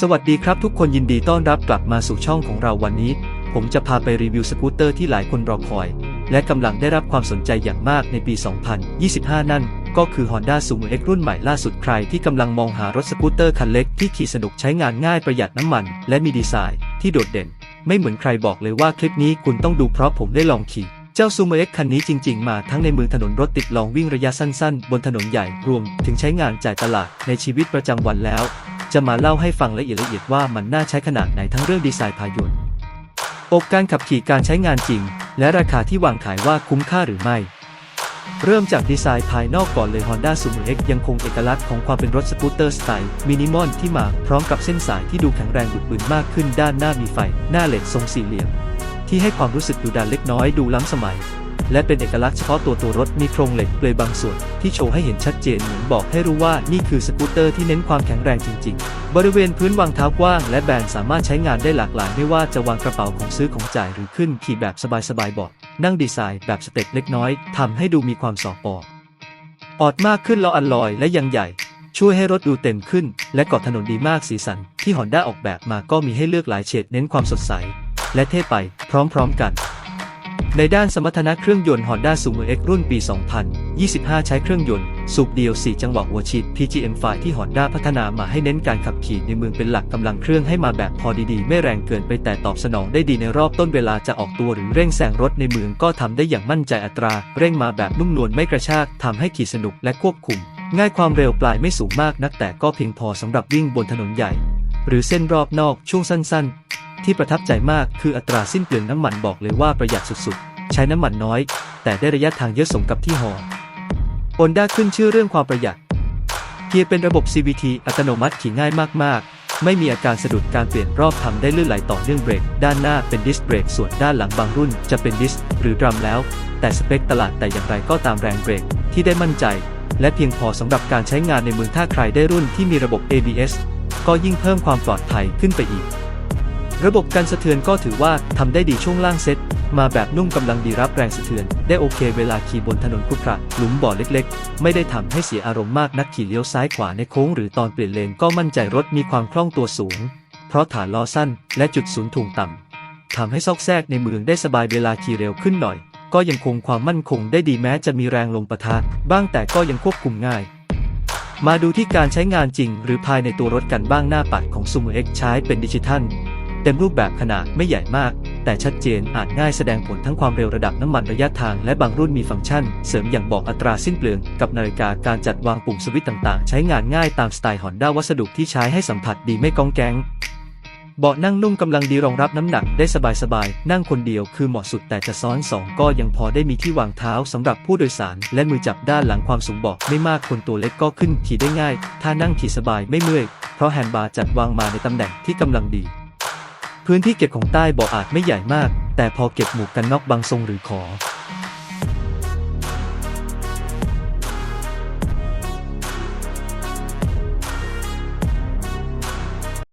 สวัสดีครับทุกคนยินดีต้อนรับกลับมาสู่ช่องของเราวันนี้ ผมจะพาไปรีวิวสกูตเตอร์ที่หลายคนรอคอย และกำลังได้รับความสนใจอย่างมากในปี 2025 นั่น ก็คือ Honda Sumo X รุ่นใหม่ล่าสุดใครที่กำลังมองหารถสกูตเตอร์คันเล็กที่ขี่สนุกใช้งานง่ายประหยัดน้ำมัน และมีดีไซน์ที่โดดเด่น ไม่เหมือนใครบอกเลยว่าคลิปนี้คุณต้องดูเพราะผมได้ลองขี่เจ้า Sumo X คันนี้จริง ๆ มาทั้งในเมืองถนนรถติดลองวิ่งระยะสั้น ๆ บนถนนใหญ่รวม ถึงใช้งานจ่ายตลาดในชีวิตประจำวันแล้ว จะมาเล่าให้ฟังละเอียดละเอียดว่ามันน่าใช้ขนาดไหนทั้งเรื่องดีไซน์พายนต์อกการขับขี่การใช้งานจริง และราคาที่วางขายว่าคุ้มค่าหรือไม่ เริ่มจากดีไซน์ภายนอกก่อนเลย Honda Sumo X ยังคงเอกลักษณ์ของความเป็นรถสกูตเตอร์สไตล์มินิมอลที่มาพร้อมกับเส้นสายที่ดูแข็งแรงดุดบึนมากขึ้นด้านหน้ามีไฟ หน้าเหล็กทรงสี่เหลี่ยม ที่ให้ความรู้สึกดูดันเล็กน้อยดูล้ำสมัย และเป็นเอกลักษณ์เฉพาะตัวตัวรถมีโครงเหล็กเปลอยบางส่วน ที่โชว์ให้เห็นชัดเจนเหมือนบอกให้รู้ว่านี่คือสกูตเตอร์ที่เน้นความแข็งแรงจริง ๆ บริเวณพื้นวางเท้ากว้าง และแบนสามารถใช้งานได้หลากหลายไม่ว่าจะวางกระเป๋าของซื้อของจ่ายหรือขึ้นขี่แบบสบายๆเบาะนั่งดีไซน์แบบสเต็ปเล็กน้อยทำให้ดูมีความสอปอออดมากขึ้นแล้วอันลอยและยังใหญ่ ช่วยให้รถดูเต็มขึ้น และเกาะถนนดีมากสีสัน ที่ฮอนด้าออกแบบมาก็มีให้เลือกหลายเฉดเน้นความสดใส และเท่ไปพร้อมๆกัน ในด้านสมรรถนะเครื่องยนต์ Honda Sumo X รุ่นปี 2025 ใช้เครื่องยนต์ สูบเดียว 4 จังหวะหัวฉีด PGM5 ที่ Honda พัฒนามาให้เน้นการขับขี่ในเมืองเป็นหลักกำลังเครื่องให้มาแบบพอดีๆ ไม่แรงเกินไปแต่ตอบสนองได้ดีในรอบต้นเวลาจะออกตัวหรือเร่งแซงรถในเมืองก็ทำได้อย่างมั่นใจอัตรา เร่งมาแบบนุ่มนวลไม่กระชากทำให้ขี่สนุกและควบคุม ง่ายความเร็วปลายไม่สูงมากนักแต่ก็เพียงพอสำหรับวิ่งบนถนนใหญ่หรือเส้นรอบนอกช่วงสั้นๆ ที่ประทับใจมากคืออัตราสิ้นเปลืองน้ำมันบอกเลยว่าประหยัดสุดๆ ใช้น้ำมันน้อย แต่ได้ระยะทางเยอะสมกับที่หอโอนด้าขึ้นชื่อเรื่องความประหยัดเกียร์เป็นระบบ CVT อัตโนมัติขี่ง่ายมากๆ ไม่มีอาการสะดุดการเปลี่ยนรอบทำได้ลื่นไหลต่อเนื่องเบรก ด้านหน้าเป็นดิสเบรก ส่วนด้านหลังบางรุ่นจะเป็นดิสหรือดรัมแล้ว แต่สเปคตลาดแต่อย่างไรก็ตามแรงเบรกที่ได้มั่นใจ และเพียงพอสำหรับการใช้งานในเมืองถ้าใครได้รุ่นที่มีระบบ ABS ก็ยิ่งเพิ่มความปลอดภัยขึ้นไปอีก ระบบการสะเทือนก็ถือว่าทำได้ดีช่วงล่างเซ็ตมาแบบนุ่มกำลังดีรับแรงสะเทือน ได้โอเคเวลาขี่บนถนนครุขระหลุมบ่อเล็กๆ ไม่ได้ทำให้เสียอารมณ์มากนักขี่เลี้ยวซ้ายขวาในโค้งหรือตอนเปลี่ยนเลนก็มั่นใจรถมีความคล่องตัวสูง เพราะฐานล้อสั้นและจุดศูนย์ถ่วงต่ำทำให้ซอกแซกในเมืองได้สบายเวลาขี่เร็วขึ้นหน่อย ก็ยังคงความมั่นคงได้ดีแม้จะมีแรงลมประทะบ้างแต่ก็ยังควบคุมง่ายมาดูที่การใช้งานจริงหรือภายในตัวรถกันบ้างหน้าปัดของ Sumo X ใช้เป็นดิจิทัล เต็มรูปแบบขนาดไม่ใหญ่มาก แต่ชัดเจนอ่านง่ายแสดงผลทั้งความเร็วระดับน้ำมันระยะทางและบางรุ่นมีฟังก์ชัน เสริมอย่างบอกอัตราสิ้นเปลือง กับนาฬิกาการจัดวางปุ่มสวิตช์ต่างๆ ใช้งานง่ายตามสไตล์ฮอนด้าวัสดุที่ใช้ให้สัมผัสดีไม่ก้องแกงเบาะนั่งนุ่มกำลังดีรองรับน้ำหนักได้สบายๆ นั่งคนเดียวคือเหมาะสุดแต่จะซ้อนสองก็ยังพอได้มีที่วางเท้าสำหรับผู้โดยสาร และมือจับด้านหลังความสูงเบาะไม่มากคนตัวเล็กก็ขึ้นขี่ได้ง่าย ถ้านั่งขี่สบายไม่เมื่อย เพราะแฮนด์บาร์จัดวางมาในตำแหน่งที่กำลังดี พื้นที่เก็บของใต้เบาะอาจไม่ใหญ่มาก แต่พอเก็บหมวกกันน็อกบางทรงหรือขอ